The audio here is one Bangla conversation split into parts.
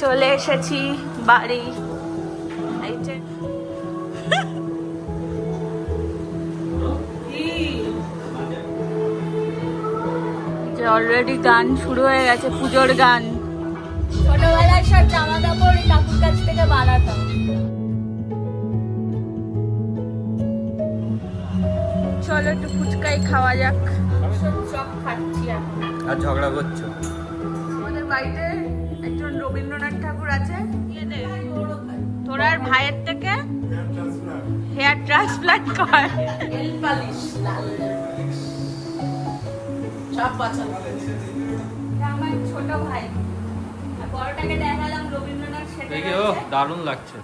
চলে এসেছি বাড়ি। এই যে। যে অলরেডি গান শুরু হয়ে গেছে পুজোর গান। ছোটবেলায় সব জামা কাপড় কাকুর কাছ থেকে বানাতাম। চলো একটু ফুচকাই খাওয়া যাক। সব খাচ্ছি এখন। আর ঝগড়া করছ? আমাদের বাড়িতে একজন রবীন্দ্রনাথ ঠাকুর আছে। তোর আর ভাইয়ের থেকে হেয়ার ট্রান্সপ্লান্ট কর। আমার ছোট ভাই। বড়টাকে দেখালাম রবীন্দ্রনাথ সেটা দারুণ লাগছে।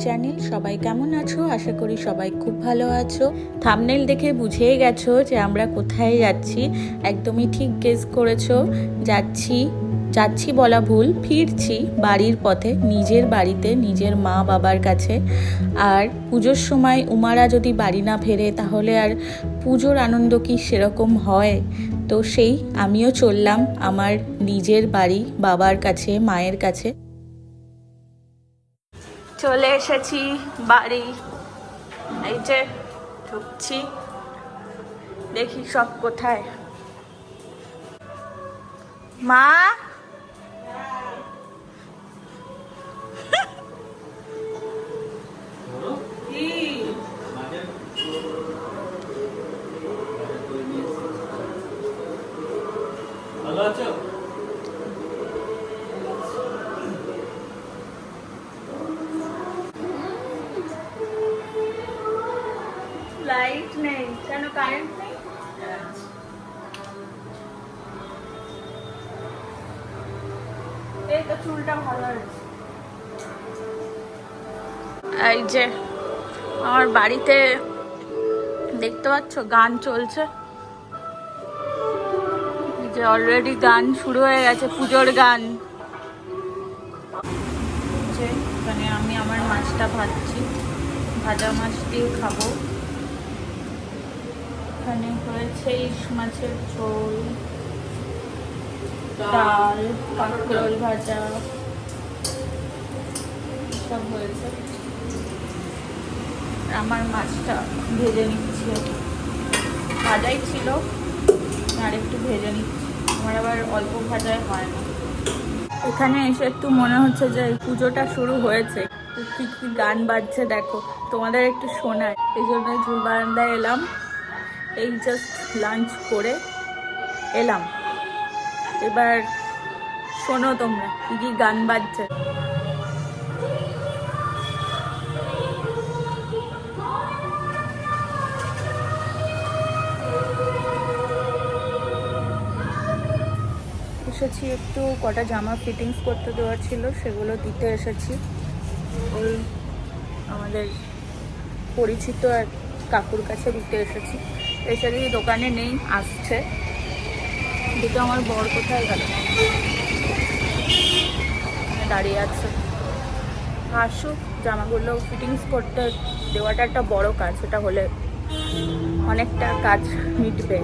চ্যানেল সবাই কেমন আছো? আশা করি সবাই খুব ভালো আছো। থামনেল দেখে বুঝেই গেছো যে আমরা কোথায় যাচ্ছি। একদমই ঠিক গেস করেছ। যাচ্ছি যাচ্ছি বলা ভুল, ফিরছি বাড়ির পথে, নিজের বাড়িতে, নিজের মা বাবার কাছে। আর পুজোর সময় উমারা যদি বাড়ি না ফেরে, তাহলে আর পুজোর আনন্দ কি সেরকম হয়? তো সেই, আমিও চললাম আমার নিজের বাড়ি, বাবার কাছে, মায়ের কাছে। চলে এসেছি বাড়ি। এই যে ঢুকছি। দেখি সব কোথায়। মা? কেন কারেন্ট নেই? এই তো চুলটা ভালো হয়েছে। এই যে, আমার বাড়িতে দেখতে পাচ্ছ, গান চলছে। যে অলরেডি গান শুরু হয়ে গেছে, পুজোর গান। এখানে আমি আমার মাছটা ভাজছি। ভাজা মাছ দিয়ে খাব। এখানে হয়েছে ইলিশ মাছের ঝোল ডাল কাঁকরোল ভাজা সব হয়েছে। আমার মাছটা ভেজে নিচ্ছি। ভাজাই ছিল আর একটু ভেজে নিচ্ছি। আমার আবার অল্প ভাজায় হয় না। এখানে এসে একটু মনে হচ্ছে যে এই পুজোটা শুরু হয়েছে। কি কি গান বাজছে দেখো। তোমাদের একটু শোনায় এই জন্য ঝুল বারান্দায় এলাম। এই জাস্ট লাঞ্চ করে এলাম। এবার শোনো তোমরা, কি কি গান বাজছে। এসেছি একটু কটা জামা ফিটিংস করতে দেওয়ার ছিল, সেগুলো দিতে এসেছি। ওই আমাদের পরিচিত এক কাকুর কাছে দিতে এসেছি। দেখি দোকানে নেই, আসছে। দুটো আমার বর কোথায় গেল? দাঁড়িয়ে আছে। আসুক, জামাগুলো ফিটিংস করতে দেওয়াটা একটা বড় কাজ সেটা হলে অনেকটা কাজ মিটবে।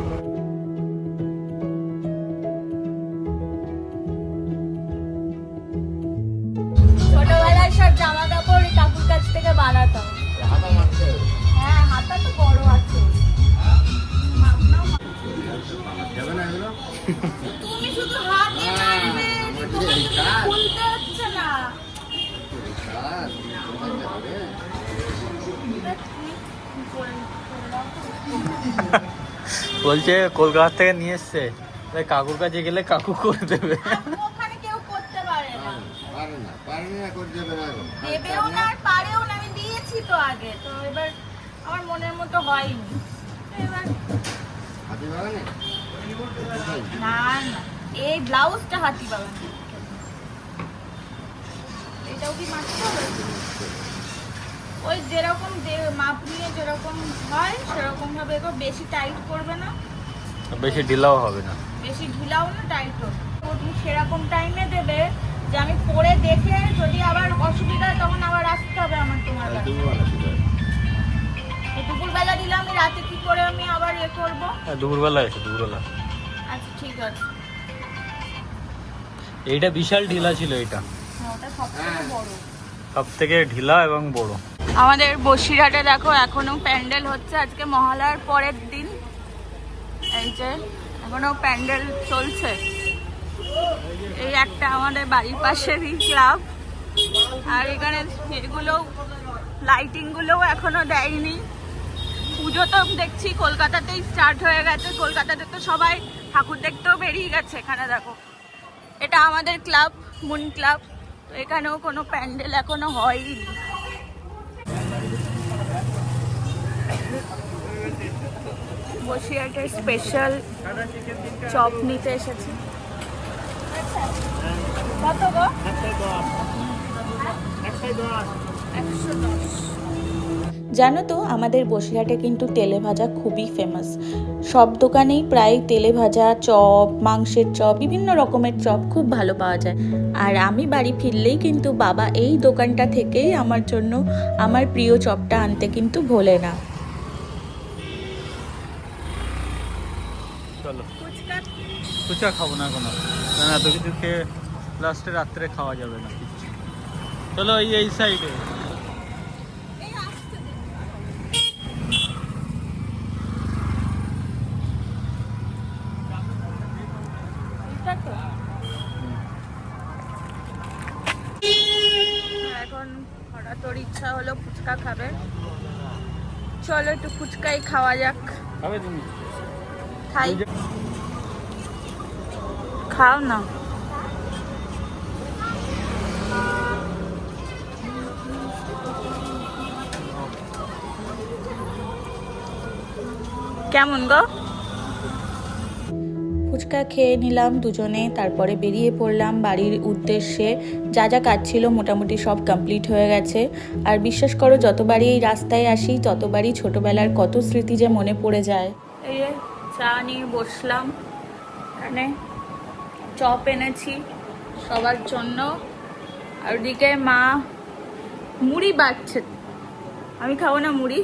বলছে কলকাতা থেকে নিয়ে এসছে। তাই কাকুর কাছে গেলে কাকু করে দেবে। ওখানে কেউ করতে পারে না। পারে না পারে না করে দেবে না গো। দেবেও না আর পারেও না আমি দিয়েছি তো আগে তো এবার আমার মনের মতো হয়নি। এবার হাতি বাগানে না? না এই ব্লাউজটা হাতি বাবা এটাও কি হবে? ওই যেরকম মাপ নিয়ে যেরকম হয় সেরকম ভাবে বেশি টাইট করবে না। বেশি ঢিলাও হবে না। বেশি ঢিলাও না টাইট হবে তুমি সেরকম টাইমে দেবে যে আমি পরে দেখে যদি আবার অসুবিধা হয় তখন আবার আসতে হবে আমার তোমার হ্যাঁ, দুপুরবেলা দিলে আমি রাতে কি করে আমি আবার এ করব? হ্যাঁ, দুপুরবেলা এসে দুপুরবেলা। আচ্ছা ঠিক আছে। এইটা বিশাল ঢিলা ছিল এটা হ্যাঁ, ওটা বড়। সব থেকে ঢিলা এবং বড়। আমাদের বসিরহাটে দেখো, এখনও প্যান্ডেল হচ্ছে আজকে মহালয়ার পরের দিন। এই যে, এখনও প্যান্ডেল চলছে। এই একটা আমাদের বাড়ির পাশেরই ক্লাব। আর এখানে এগুলো লাইটিং গুলোও এখনও দেয়নি। পুজো তো দেখছি, কলকাতাতেই স্টার্ট হয়ে গেছে। কলকাতাতে তো সবাই ঠাকুর দেখতেও বেরিয়ে গেছে এখানে দেখো। এটা আমাদের ক্লাব, মুন ক্লাব। তো এখানেও কোনো প্যান্ডেল এখনও হয়নি বসিরহাটের স্পেশাল চপ নিতে এসেছি। কত গো? একশো দশ জানো তো আমাদের বসিরহাটে কিন্তু তেলে ভাজা খুবই ফেমাস সব দোকানেই প্রায় তেলে ভাজা চপ মাংসের চপ বিভিন্ন রকমের চপ খুব ভালো পাওয়া যায়। আর আমি বাড়ি ফিরলেই কিন্তু বাবা এই দোকানটা থেকেই আমার জন্য আমার প্রিয় চপটা আনতে কিন্তু ভোলে না। চলো। ফুচকা খাব না কোনো। না না তো কিছু খেয়ে লাস্টে রাত্রে খাওয়া যাবে না। চলো এই এই সাইডে এই আসতে দে। এটা তো? এখন হঠাৎ তোর ইচ্ছা হলো ফুচকা খাবে। চলো একটু ফুচকাই খাওয়া যাক। খাবে তুমি? খাই। খাও না। কেমন গো? ফুচকা খেয়ে নিলাম দুজনে তারপরে বেরিয়ে পড়লাম বাড়ির উদ্দেশ্যে। যা যা কাজ ছিল মোটামুটি সব কমপ্লিট হয়ে গেছে। আর বিশ্বাস করো যতবারই এই রাস্তায় আসি ততবারই ছোটবেলার কত স্মৃতি যে মনে পড়ে যায়। চা নিয়ে বসলাম। এখানে চপ এনেছি সবার জন্য। আর ওদিকে মা মুড়ি বাড়ছে আমি খাব না মুড়ি?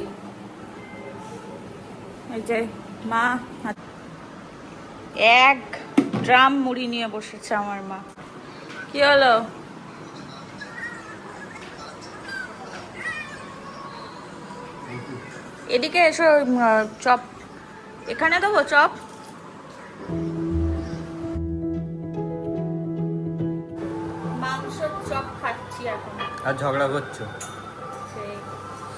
এই যে মা এক ড্রাম মুড়ি নিয়ে বসেছে আমার মা। কি হলো? এদিকে এসো চপ এখানে দেবো চপ। মাংস চপ খাচ্ছি এখন। আর ঝগড়া করছ?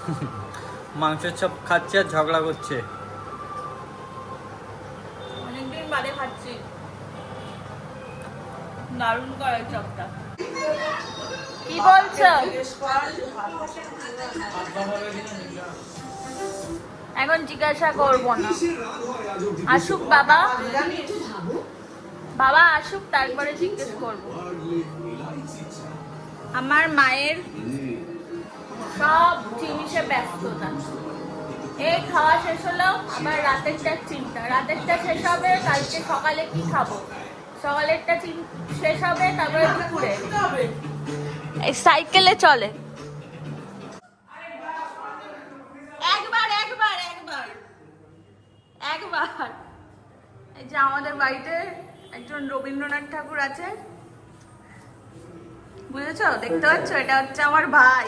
মাংসের চপ খাচ্ছে আর ঝগড়া করছে? অনেকদিন বাদে খাচ্ছি। দারুণ করে চপটা। কি বলছো? এখন জিজ্ঞাসা করব না। আসুক বাবা। বাবা, আসুক, তারপরে জিজ্ঞেস করব। আমার মায়ের সব জিনিসে ব্যস্ততা। এই খাওয়া শেষ হলো, আবার রাতেরটা চিন্তা। রাতেরটা শেষ হবে, কালকে সকালে কি খাব? সকালেরটা শেষ হবে, তারপরে দুপুরে। সাইকেলে চলে। যে আমাদের বাড়িতে একজন রবীন্দ্রনাথ ঠাকুর আছে। বুঝেছ? দেখতে পাচ্ছ? এটা হচ্ছে আমার ভাই।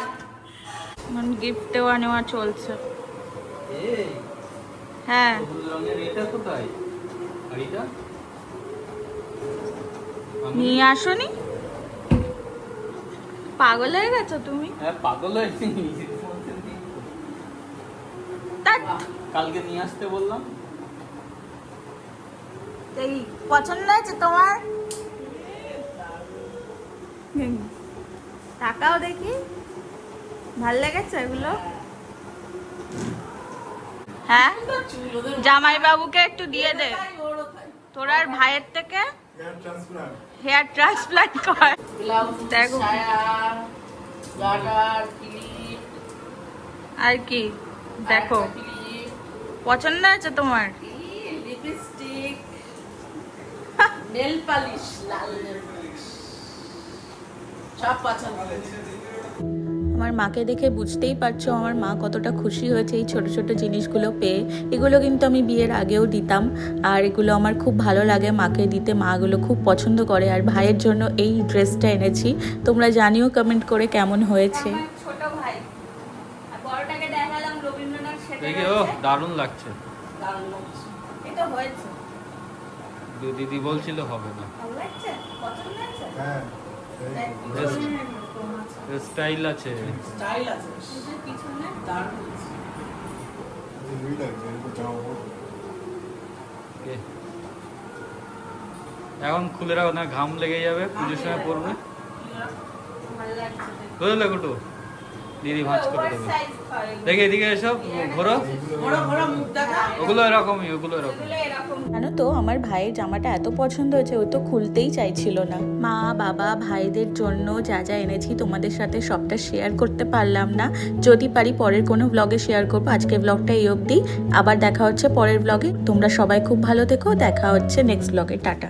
গিফট দেওয়া নেওয়া চলছে। হ্যাঁ। নিয়ে আসোনি? পাগল হয়ে গেছো তুমি? হ্যাঁ পাগল হয়েছি তা কালকে নিয়ে আসতে বললাম। এই পছন্দ হয়েছে তোমার। তাকাও দেখি। ভালো লেগেছে এগুলো? হ্যাঁ? জামাই বাবুকে একটু দিয়ে দে। তোর আর ভাইয়ের থেকে হেয়ার ট্রান্সপ্লান্ট কর। দেখো। আর কি? দেখো। পছন্দ আছে তোমার? নেল পালিশ লাল নেল পালিশ সব পছন্দ। আমার মাকে দেখে বুঝতেই পারছ আমার মা কতটা খুশি হয়েছে এই ছোট ছোট জিনিসগুলো পেয়ে। এগুলো কিন্তু আমি বিয়ের আগেও দিতাম আর এগুলো আমার খুব ভালো লাগে মাকে দিতে। মাগুলো খুব পছন্দ করে আর ভাইয়ের জন্য এই ড্রেসটা এনেছি। তোমরা জানিও কমেন্ট করে কেমন হয়েছে। ছোট ভাই বড়টাকে দেখালাম রবীন্দ্রনাথ সেটা দেখি দারুণ লাগছে। এটা হয়েছে। দিদি বলছিল হবে না। হ্যাঁ স্টাইল আছে। এখন খুলে রাখো না ঘাম লেগে যাবে পুজোর সময় পড়বে ভালো লাগছে বুঝলে কুটু। দিদি ভাঁজ করে দেবে। দেখে এদিকে এসব ঘোরো। ওগুলো এরকমই, ওগুলো এরকম জানো তো, আমার ভাইয়ের জামাটা এত পছন্দ হয়েছে, ও তো খুলতেই চাইছিল না। মা, বাবা, ভাইদের জন্য যা যা এনেছি, তোমাদের সাথে সবটা শেয়ার করতে পারলাম না। যদি পারি পরের কোনো ব্লগে শেয়ার করব। আজকে ব্লগটা এই অবধি। আবার দেখা হচ্ছে পরের ব্লগে তোমরা সবাই খুব ভালো থেকো। দেখা হচ্ছে নেক্সট ব্লগে টাটা।